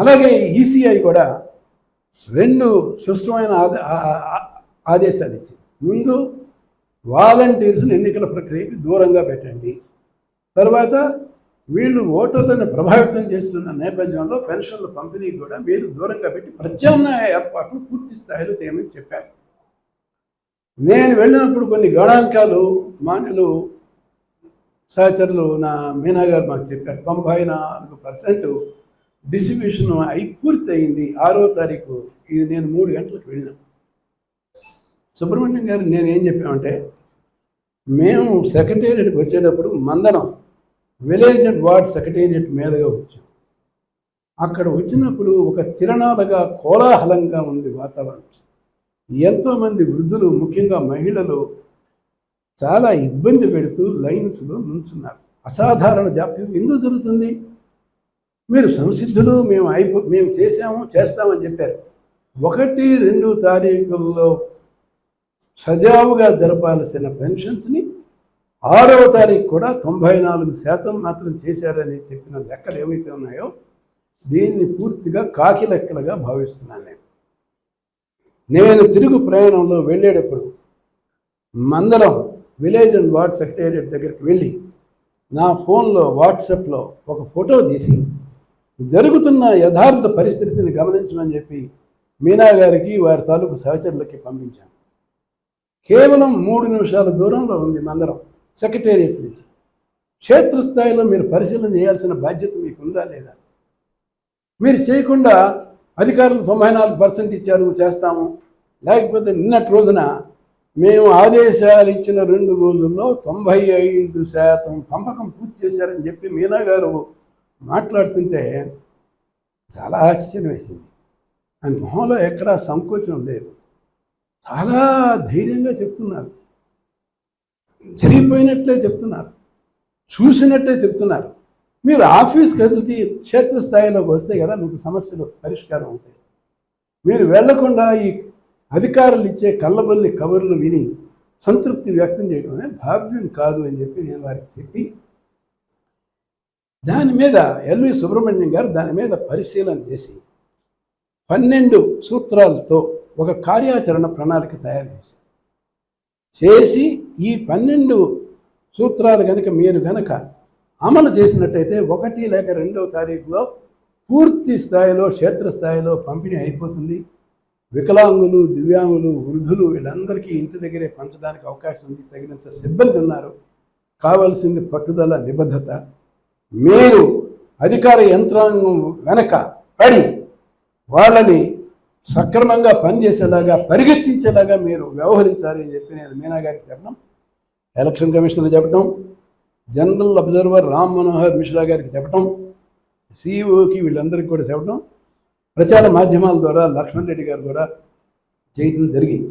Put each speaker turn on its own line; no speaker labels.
అలాగే ఈసీఐ కూడా రెండు స్పష్టమైన ఆదే ఆదేశాలు ఇచ్చింది. ముందు వాలంటీర్స్ని ఎన్నికల ప్రక్రియకి దూరంగా పెట్టండి. తర్వాత వీళ్ళు ఓటర్లను ప్రభావితం చేస్తున్న నేపథ్యంలో పెన్షన్ల పంపిణీ కూడా మీరు దూరంగా పెట్టి ప్రత్యామ్నాయ ఏర్పాట్లు పూర్తి స్థాయిలో చేయమని చెప్పారు. నేను వెళ్ళినప్పుడు కొన్ని గణాంకాలు మాన్యులు సహచరులు నా మీనా గారు మాకు చెప్పారు. తొంభై నాలుగు పర్సెంట్ డిస్ట్రిబ్యూషన్ అయి పూర్తి అయింది ఆరో తారీఖు ఇది నేను మూడు గంటలకు వెళ్ళాను. సుబ్రహ్మణ్యం గారు నేను ఏం చెప్పామంటే మేము సెక్రటేరియట్కి వచ్చేటప్పుడు Mandanam village and ward secretariat మీదుగా వచ్చాం. అక్కడ వచ్చినప్పుడు ఒక తిరణాలుగా కోలాహలంగా ఉంది వాతావరణం. ఎంతోమంది వృద్ధులు ముఖ్యంగా మహిళలు చాలా ఇబ్బంది పెడుతూ లైన్స్లో నుంచున్నారు. అసాధారణ జాప్యం. ఎందుకు జరుగుతుంది? మీరు సంసిద్ధులు మేము అయిపో మేము చేసాము చేస్తామని చెప్పారు. ఒకటి రెండు తారీఖుల్లో సజావుగా జరపాల్సిన పెన్షన్స్ని ఆరవ తారీఖు కూడా తొంభై నాలుగు శాతం మాత్రం చేశారని చెప్పిన లెక్కలు ఏవైతే ఉన్నాయో దీన్ని పూర్తిగా కాకి లెక్కలుగా భావిస్తున్నాను నేను. నేను తిరుగు ప్రయాణంలో వెళ్ళేటప్పుడు Mandaram village and ward secretariat దగ్గరికి వెళ్ళి నా ఫోన్లో వాట్సాప్లో ఒక ఫోటో తీసి జరుగుతున్న యథార్థ పరిస్థితిని గమనించమని చెప్పి మీనా గారికి వారి తాలూకు సహచరులకి పంపించాను. కేవలం మూడు నిమిషాల దూరంలో ఉంది మందరం సెక్రటేరియట్ నుంచి. క్షేత్రస్థాయిలో మీరు పరిశీలన చేయాల్సిన బాధ్యత మీకు ఉందా లేదా? మీరు చేయకుండా అధికారులు తొంభై నాలుగు పర్సెంట్ ఇచ్చారు చేస్తాము. లేకపోతే నిన్నటి రోజున మేము ఆదేశాలు ఇచ్చిన రెండు రోజుల్లో తొంభై ఐదు శాతం పంపకం పూర్తి చేశారని చెప్పి మీనా గారు మాట్లాడుతుంటే చాలా ఆశ్చర్యం వేసింది. ఆయన మొహంలో ఎక్కడా సంకోచం లేదు. చాలా ధైర్యంగా చెప్తున్నారు. జరిగిపోయినట్లే చెప్తున్నారు. చూసినట్టే చెప్తున్నారు. మీరు ఆఫీస్కి వెళ్తే క్షేత్రస్థాయిలోకి వస్తే కదా మీకు సమస్యలు పరిష్కారం అవుతాయి. మీరు వెళ్ళకుండా ఈ అధికారులు ఇచ్చే కళ్ళబల్లి కబుర్లు విని సంతృప్తి వ్యక్తం చేయడం అనేది భావ్యం కాదు అని చెప్పి నేను వారికి చెప్పి దాని మీద ఎల్వి సుబ్రహ్మణ్యం గారు దాని మీద పరిశీలన చేసి పన్నెండు సూత్రాలతో ఒక కార్యాచరణ ప్రణాళిక తయారు చేశారు. చేసి ఈ పన్నెండు సూత్రాలు కనుక మీరు కనుక అమలు చేసినట్టయితే ఒకటి లేక రెండవ తారీఖులో పూర్తి స్థాయిలో క్షేత్రస్థాయిలో పంపిణీ అయిపోతుంది. వికలాంగులు దివ్యాంగులు వృద్ధులు వీళ్ళందరికీ ఇంటి దగ్గరే పంచడానికి అవకాశం ఉంది. తగినంత సిబ్బంది ఉన్నారు. కావాల్సింది పట్టుదల నిబద్ధత మీరు అధికార యంత్రాంగం వెనక పడి వాళ్ళని సక్రమంగా పనిచేసేలాగా పరిగెత్తించేలాగా మీరు వ్యవహరించాలి అని చెప్పి నేను మీనా గారికి చెప్పడం ఎలక్షన్ కమిషనర్ చెప్పడం జనరల్ అబ్జర్వర్ రామ్ మనోహర్ మిశ్రా గారికి చెప్పడం సిఇఓకి వీళ్ళందరికీ కూడా చెప్పడం ప్రచార మాధ్యమాల ద్వారా లక్ష్మణ్ రెడ్డి గారు కూడా చేయడం జరిగింది.